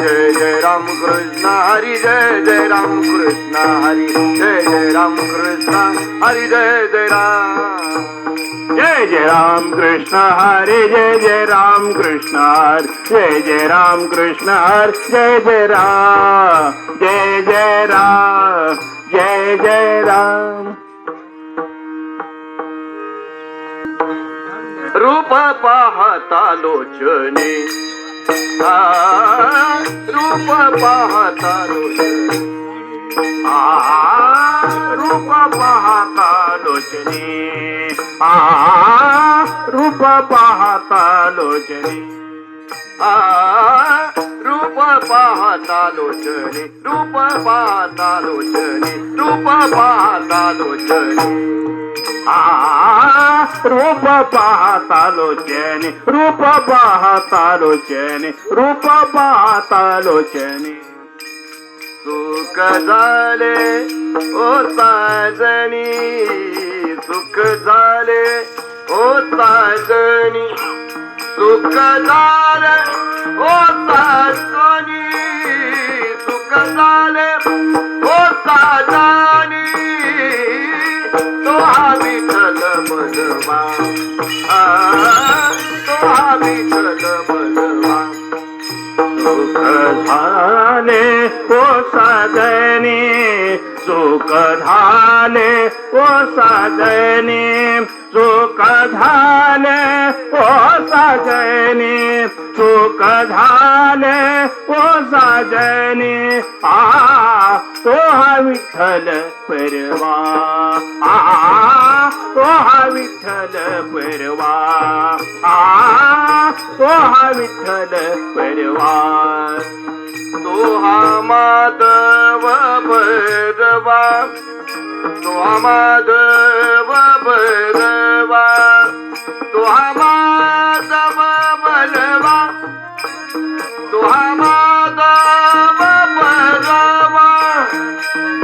जय जय राम कृष्ण हरी जय जय राम कृष्ण हरी जय जय राम कृष्ण हरी जय जय राम जय जय राम कृष्ण हरे जय जय राम कृष्ण हर जय जय राम कृष्ण हर जय जय राम जय जय राम जय जय राम रूप पाहता लोचने रूप पाहता लोचने. रूप पाहता लोचने. रूप पाहता लोचने. रूप पाहता लोचने. रूप पाहता लोचने. रूप पाहता लोचने. रूप पाहता लोचने रूप पाहता लोचने रूप पाहता लोचने सुख झाले ओ साजणी सुख झाले ओ साजणी सुख झाले ओ साजणी सुख झाले ओ साजणी बलवा. तोहा विठल बलवा. झाले ओ साधने चोक झाले ओ साधने चोक झाले ओ साधने आ तो हा विठ्ठल परवा. आ तो हा विठ्ठल परवा. आ तो हा विठ्ठल परवा. तो हा माधव परवा तो हा माधव परवा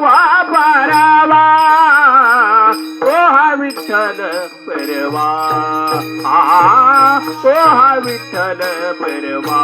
वारावा ओहा विठ्ठल परवा आ ओहा विठ्ठल परवा